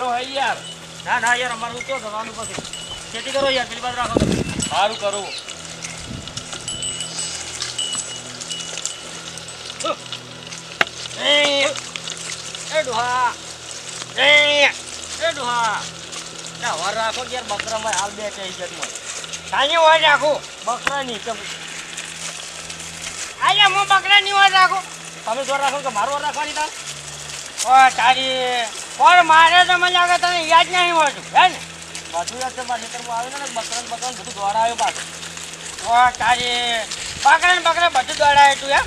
શેઠો હે યાર. ના ના યાર અમારું તો જવાનું પછી? ખેતી કરો યાર પેલી રાખો. સારું કરું. એ એ ડોહા. એ. એ ડોહા. ના વાર રાખો યાર બકરામાં હાલ બે કઈ જતું કાંઈ વાર રાખો? બકરા ની તમે આજે હું બકરા ની વાર રાખો. તમે જોર રાખો કે મારો વાર રાખવાની તાર ઓ તારી કોણ મારે તો મને લાગે તને યાદ નહીં મળતું હે ને? બધું યાદ છે મારે ખેતરમાં આવે ને બકરણ બકરણ બધું દોડાયો પાછું. ઓ તારી. બકરણ બકરણ બધું દોડાય તું એમ?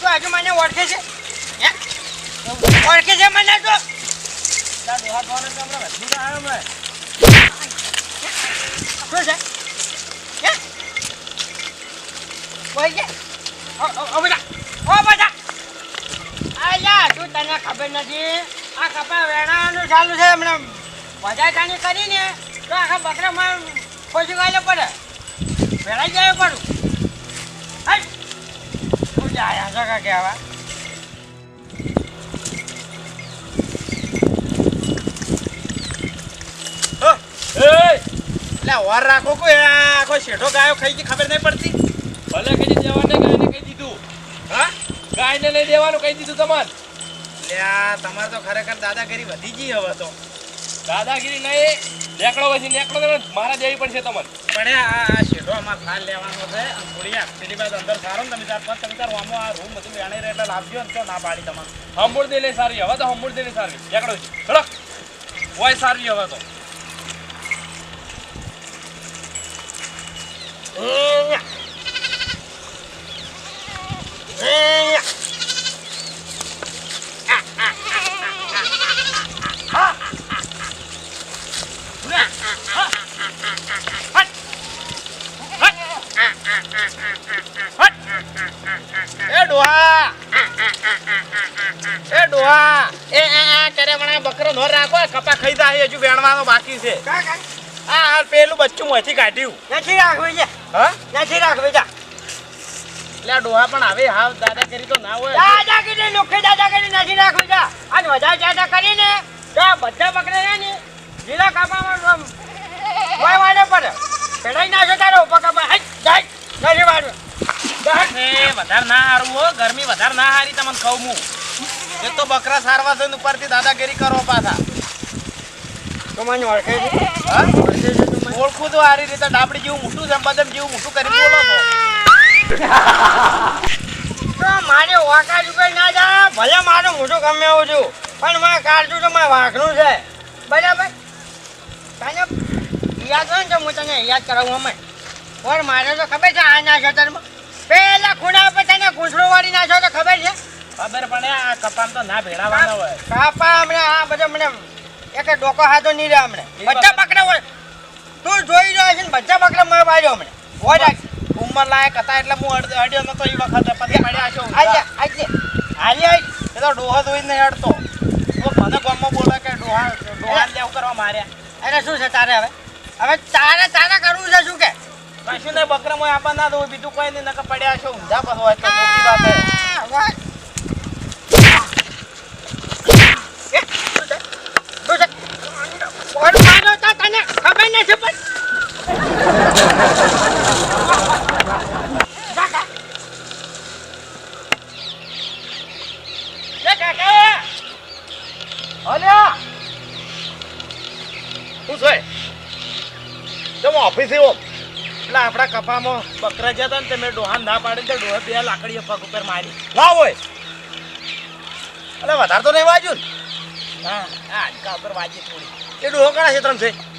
તું હજુ મને ઓળખે છે? હે? ઓળખે છે મને તો? તાર દોહા ડોહાને તો હમણાં. વધુ આવ્યો મેં. શું છે? હે? કોઈ છે ઓ બધા. ઓ બધા. આયા તું તને ખબર નથી? આ કપા વેણાનું ચાલુ છે હમણાં વધારે કાની કરીને તો આખા બકરામાં ખોજી ગાયલો પડે. વેળાઈ જાય પડું તું જાય હશે કા કહેવા એ! એટલે વાર રાખો કોઈ આ આખો શેઠો ગાયો ખાઈ ગઈ ખબર નહીં પડતી. ભલે કઈ દેવાને ગાયને કહી દીધું. હા? ગાયને નહીં દેવાનું કહી દીધું તમારે. આ તમારે તો ખરેખર દાદાગીરી વધી ગઈ હવે તો. દાદાગીરી નહીં નેકળો પછી નેકડો તમે મારા દેવી પડશે તમારે પણ આ શેઠો આમાં ફાલ લેવાનો છે. થોડી પેલી બાજુ અંદર સારો ને તમે ચાર પાંચ તમે ચાર વામો આ રૂમ બધું રહે એટલે લાવજો ને તો ના પાડી તમારે. હંબુડ દે લે સારી હવે તો હંબુડ દે લે સારી. નેકળો છે ચલો. હોય સારી હવે તો એ ડોહા એ ડોહા એ આ આ કરે મને બકરો નો રાખો કપા ખાઈ જાય બાકી છે. કા કા? આ હાલ પેલું બચ્ચું મોથી કાઢ્યું. નથી રાખવી છે હા? નથી રાખવી જા એટલે ડોહા પણ આવે હાવ દાદાગીરી તો ના હોય. દાદાગીરી લુખી દાદાગીરી નથી રાખવી જા અને વધારે ચાટા કરીને તો બધા બકરા છે ને લીલા કાપામાં વાય વાડે પડે પેડાઈ નાખો તારો કાપા. હાઈ જાય નથી વાડવું એ વધારે ના હારું હો ગરમી વધારે ના હારી તમને કહું હું. એ તો બકરા સારવા છે ઉપરથી દાદાગીરી કરો પાછા. તો મને ઓળખે છે? હા ઓળખે છે તું આરી રીતે ડાબડી જેવું મોટું છે બદમ જેવું મોટું કરી બોલો તો. મારે વાંકા ઉપર ના જા ભલે મારું મોઢું ગમે એવું છું પણ મારે કાઢતું તો મારે વાઘનું છે. બરાબર? તને યાદ હોય ને તો હું તને યાદ કરાવું અમે. પણ મારે તો ખબર છે આ ના ખેતરમાં. પેલા ખૂણા પર તને ઘૂંસડો વાળી નાખ્યો તો ખબર છે? ખબર પડે આ કપામ તો ના ભેળાવાના હોય. કાપા હમણાં આ બધા મને એક ડોકો હાથો નહીં રહ્યા હમણે. બધા પકડા હોય. તું જોઈ રહ્યો છે ને બધા પકડા મારે પાડ્યો હમણાં. હોય રાખ. ઉંમર લાયક હતા એટલે હું અડ- અડ્યો નતો એ વખત પછી પડ્યા છો. આજે આજે આવી એ તો ડોહો જોઈ નહીં અડતો. મને ગામમાં બોલે કે ડોહા ડોહા લેવું કરવા માર્યા અરે શું છે તારે હવે? હવે તારે તારે કરવું છે શું કે? કશું નહીં બકરામાં આપવા ના દઉં બીજું કોઈ નહીં નકર પડ્યા છો. ઊંધા પર હોય તો મોટી વાત છે આ, વાત. એ, શું છે? શું છે? કોણ માર્યો તો તને ખબર નથી પણ જા, જા. લે, કાકા. અલ્યા શું છે તમે ઓફિસે હો એટલે આપણા કપામાં બકરા ને તે મેં ડોહાન ના પાડી તો ડોહા લાકડીઓ પગ ઉપર મારી ના હોય એટલે વધારે તો નહીં વાજ્યું ને ઉપર વાજી થોડી એ ડોહો કણા ક્ષેત્રમ છે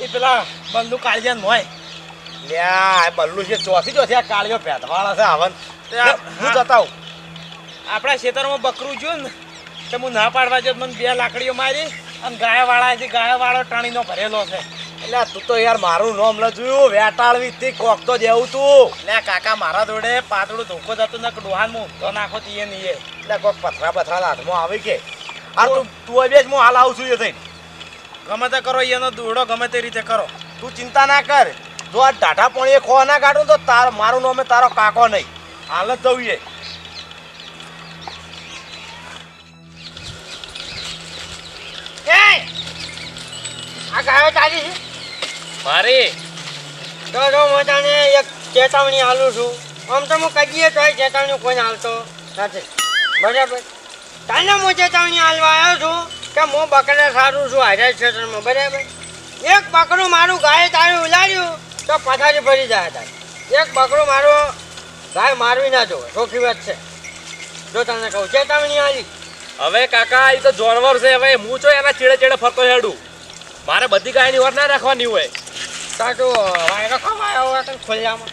એ પેલા બંદૂક કાળજન હોય લ્યા બલ્લુ છે ચોથી ચોથી આ કાળિયો પેટવાળા છે આવન હું જતા આપણા ખેતરમાં બકરું જોયું ને તો હું ના પાડવા જો મને બે લાકડીઓ મારી અને ગાયવાળા છે ગાયવાળો ટાણીનો ભરેલો છે. એટલે તું તો યાર મારું નામ લજ્યું વેટાળવી થી કોક તો દેવું તું. એટલે કાકા મારા જોડે પાતળું ધોકો જતું ને ડોહાન હું તો નાખો તીએ નહીં એટલે કોક પથરા પથરા હાથમાં આવી કે. આ તું તું હવે હું હાલ આવું છું એ થઈને. ગમે તે કરો એનો દોડો ગમે તે રીતે કરો. તું ચિંતા ના કર. જો આ ટાટા પાણી ખોવા ના કાઢું તો તાર મારું નામે તારો કાકો નહીં. હાલ જ જઈએ. આ ગાયો તારી મારી? જો જો એક ચેતવણી હાલું છું. આમ તો હું કહીએ તો ચેતવણી કોઈને હાલતો નથી. બરાબર? તને હું ચેતવણી હાલવા આવ્યો છું. કે હું બકરા સારું છું હાજર ક્ષેત્રમાં બરાબર એક બકરું મારું ગાય તારું ઉલાડ્યું તો પથારી ફરી જાય તારે. એક બકરું મારું ગાય મારવી ના જોવે ચોખ્ખી વાત છે. જો તમને કહું ચેતવણી આલી. હવે કાકા એ તો જાનવર છે હવે હું છો એના ચેડે ચેડે ફરતો હેડું? મારે બધી ગાયની વાર ના રાખવાની હોય. તું વાયરો ખવાયો હોય ખુલ્લામાં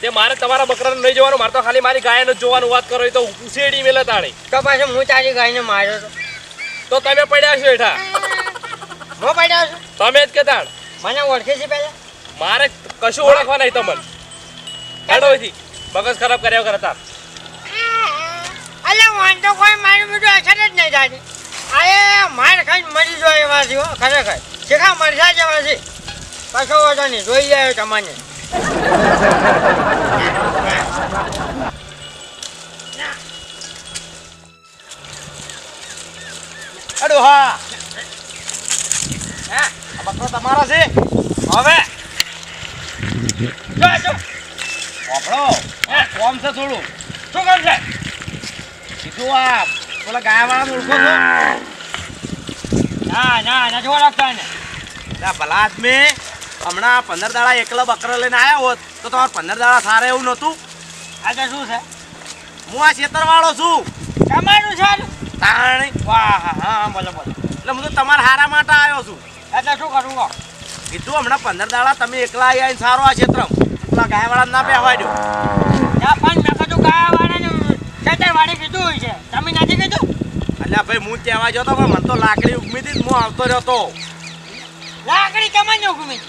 તે મારે તમારા બકરાને નહીં જોવાનું મારે તો ખાલી મારી ગાયને જોવાનું વાત કરો એ તો ઉછેડી મેલે તાણી તો પાછું હું તારી ગાયને માર્યો તો? તો તમે પડ્યા છો એઠા હું પડ્યો છું? તમે જ કેતા મને ઓળખે છે પહેલા મારે કશું ઓળખવા નહીં તમને. કાઢો અહીંથી. મગજ ખરાબ કર્યા કરતા અલે વાંધો કોઈ મારું બધું અસર જ નહીં થાય. અરે માર ખાઈને મરી જાય એવા છે હો, ખરેખર. શેખા મરસા જેવા છે. કશો વાંધો નહીં જોઈ જાય તમને અડો હા. આ બકરો તમારો છે? હવે. જો જો. હે, કોમ છે થોડું. શું કામ છે? કીધું આ પેલા ગાયવાળાને ઓળખો છો? ના ના નથી ઓળખતા ને ના ભલા આદમી હમણાં પંદર દાડા એકલો બકરો લઈને આવ્યા હોત તો તમારે પંદર દાડા સારા એવું નહોતું. આજે શું છે? હું આ ખેતરવાળો છું. તમારું સારું તાણી વાહ હા બોલો બોલો એટલે હું તો તમારા હારા માટે આવ્યો છું. એટલે શું કરું કહો કીધું હમણાં પંદર દાડા તમે એકલા આવી આવીને સારો આ ક્ષેત્રમાં. પેલા ગાયવાળાને ના બેહવા દો. ત્યાં પણ મેં કીધું ગયા વાળાને ખેતર વાળી કીધું છે. તમે નથી કીધું? એટલે ભાઈ હું કહેવા જતો પણ મને તો લાકડી ઉગમી હતી હું આવતો રહ્યો તો લાકડી તમને ઘૂમી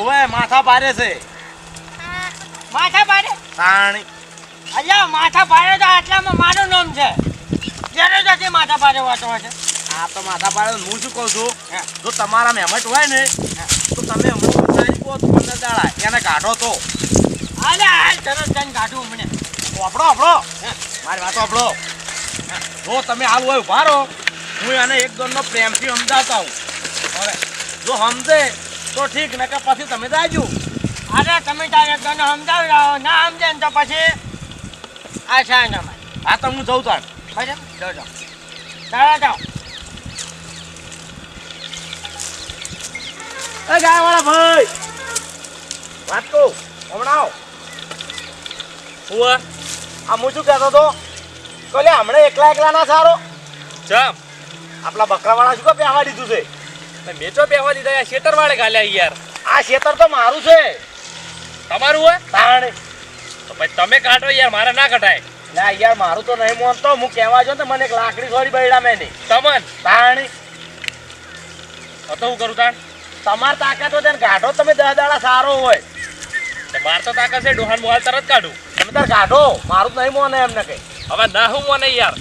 ઓવે માથા ભારે છે. માથા પાડે તાણી અલ્યા માથા પાડે તો આટલામાં મારું નામ છે. જ્યારે જતી માથા પાડે વાંચવા છે આ તો માથા પાડે હું શું કહું છું? હા. જો તમારા મહેમત હોય ને તો તમે હમણાં તારીખ કહો તો મને દાડા એને કાઢો તો. અલે હાલ તરત જઈને કાઢું મને આપણો આપણો મારી વાતો આપણો જો તમે હાલ હોય ઊભા રહો હું એને એક દોનનો પ્રેમથી સમજાવતા હું હવે જો સમજે તો ઠીક ને કે પછી તમે જાજો અરે તમે તારે તને સમજાવી ના સમજે ને તો પછી આ છે ને હા તો હું જઉં તાણ. તારા જાઓ એ ગાયવાળા ભાઈ વાત કહું હમણાં હું આ હું શું કહેતો હતો કોલે હમણાં એકલા એકલા ના સારો ચમ આપણા બકરાવાળા શું બેહવા દીધું છે? મેં તો પહેવા દીધા ખેતર વાળે ગાલ્યા યાર. આ ખેતર તો મારું છે. તમારું હોય? તાણે. તો ભાઈ તમે કાઢો યાર મારે ના કઢાય. ના યાર મારું તો નહીં મોનતો. હું કહેવા જો મને એક લાકડી થોડી બૈડા મેં નહીં. તમન? તાણી. તો હું કરું તાણ? તમાર તાકાત હોય ને ગાઢો તમે દસ દાડા સારો હોય. તો માર તો તાકાત છે ડોહાન મોહાલ તરત કાઢું. તમે તાર ગાઢો મારું તો નહીં મોને એમને કઈ. હવે ના હું મોને યાર.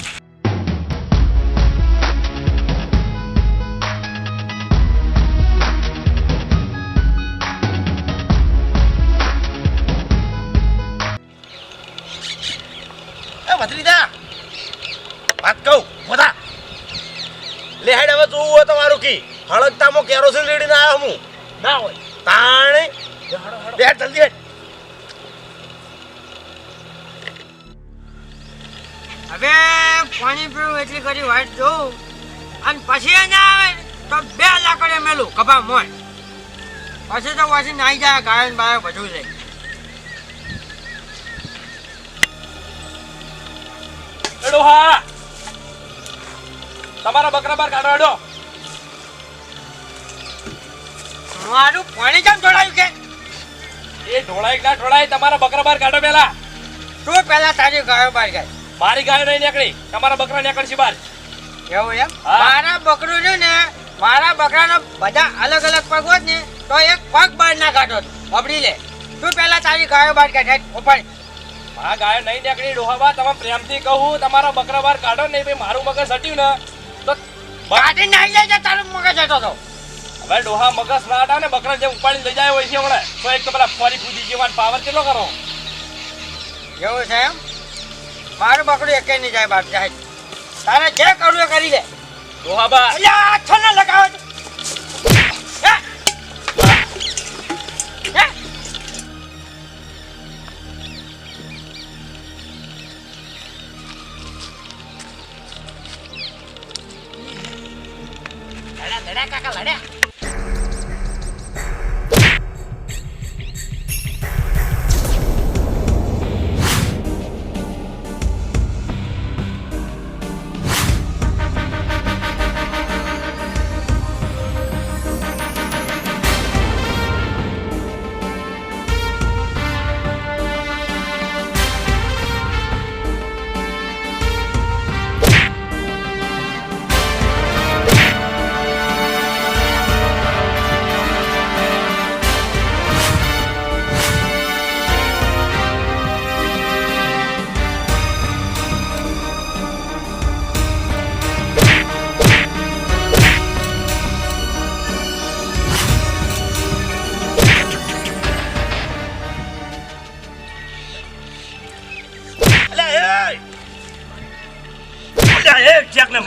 એ ભત્રીજા વાત કહું બધા લે હેડ હવે જોવું હોય તો મારું કી. હળગતામાં કેરોસીન રેડીને આવ્યો હું. ના હોય. તાણે. લે હેડ જલ્દી હેડ હવે પાણી પીવું એટલી કરી વાટ જોઉં અને પછી એ ના આવે તો બે લાકડે મેલું કપા મોય. પછી તો પછી નાઈ જાય ગાયન બાય બધું જાય. એ ડોહા તમારા બકરા બાર કાઢો હેડો મારું પાણી કેમ ઢોળાયું કે? એ ઢોળાય ના ઢોળાય તમારા બકરા બાર કાઢો પેલા. તું પેલા તારી ગાયો બાર ગાય? મારી ગાયો નહીં નીકળી તમારા બકરા નીકળશે બાર. એવું એમ? મારા બકરું છે ને મારા બકરાના બધા અલગ અલગ પગ હોત ને તો એક પગ બહાર ના કાઢો પકડી લે. તું પેલા તારી ગાયો બાર કાઢે? ઉપર આ ગાય નહીં નીકળી ડોહાબા તમે પ્રેમથી કહું તમારા બકરા બાર કાઢો નહીં ભાઈ મારું મગજ હટ્યું ને તો કાઢી નાઈ જાય તારું મગજ હટો તો. હવે ડોહા મગજ ના હટાવે ને બકરા જે ઉપાડી લઈ જાય હોય છે હમણાં. તો એક તો પેલા ફરી કૂદી જેવા પાવર કેટલો કરો? એવું છે એમ? મારું બકરું એકે નહીં જાય બાપ જાય. તારે જે કરવું એ કરી લે ડોહાબા એટલે હાથ ને લગાવો. લડ્યા કાકા લડ્યા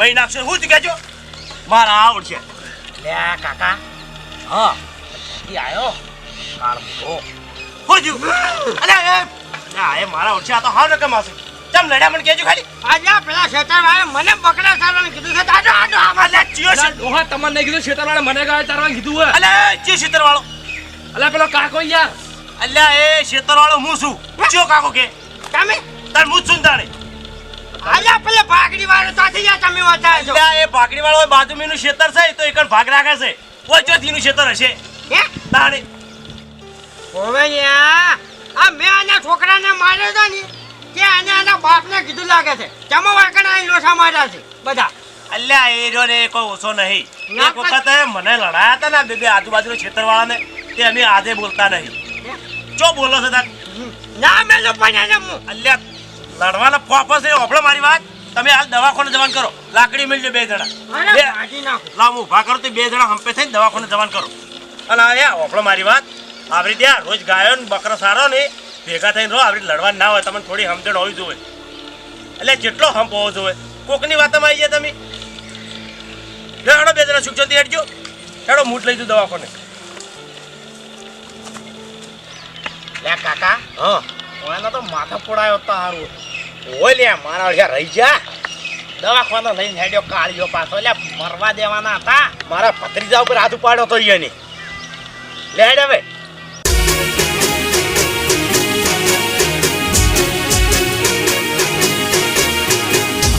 એ ને નાખશે. હું જ કહેજો? મારા આવડશે લે કાકા. હા. ઈ આયો. કાળ મોટો હું જ્યું અલ્યા એ અલ્યા એ મારા ઓળશે આ તો હાવ રકમ આવશે. તમ લડ્યા મને કેજો ખાલી. આજે આ પેલા શેતાનભાઈએ મને બકરા ચાલવાનું કીધું છે. આજો આજો આમાં. લે ચિયો છે ઓહા ડોહા તમને નહીં કીધું શેતરવાળા મને ગાય ચારવા કીધું હોય. અલે ચિયો શેતાર વાળો અલે પેલો કાકો યાર અલ્યા એ શેતાર વાળો હું છું. ચિયો કાકો કે? તમે? તાર હું છું તાણે આજે પેલે ભાગડી વાળો ત્યાંથી યા તમે વાતા છો. અલ્યા એ ભાગડી વાળો બાજુમીનું ક્ષેત્ર છે તો એકણ ભાગ રાખે છે. કોઈ ચોથીનું ક્ષેત્ર હશે. હે? તાણે. હવે યા આ મેં આના છોકરાને માર્યો તો ને કે આને આના બાપને કીધું લાગે છે. જમા વાકણા લોસા માર્યા છે બધા. અલ્યા એ રહ્યો ને કોઈ ઓછો નહીં. એક વખત મને લડાયા હતા ને બે આજુબાજુના ક્ષેત્રવાળાને તે અમે આજે બોલતા નહીં. જો બોલો છો તાર ના મેલો પણ એને અલ્યા લડવાના પોપસ નહીં ઓફળો મારી વાત. તમે હાલ દવાખાને જવાન કરો. લાકડી મેળજો બે જણા. બે લાવ ઊભા કરો તે બે જણા હંપે થઈને દવાખાને જવાન કરો. અને આ ઓફળો મારી વાત. આવરી ત્યાં રોજ ગાયો ને બકરો સારો ને ભેગા થઈને રહો આવરી લડવા ના હોય તમને થોડી સમજણ હોવી જોઈએ. એટલે જેટલો હંપ હોવો જોઈએ. કોકની વાતમાં આવી જાય તમે? હેડો બે જણા સુખ જતી હેડજો. હેડો મૂઠ લઈ દઉં દવાખાને. લે કાકા. હા. તો માથા પોડાયો હતા હારું. ઓય લે મારા અળિયા રહી જા દવાખાનો લઈને હેડ્યો કાળીઓ પાછો. લે, મરવા દેવાના હતા. મારા ભત્રીજા ઉપર હાથ ઉપાડ્યો તો ઈયાની લે, હેડ હવે.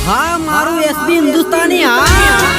હા, મારું એસબી હિન્દુસ્તાની, હા.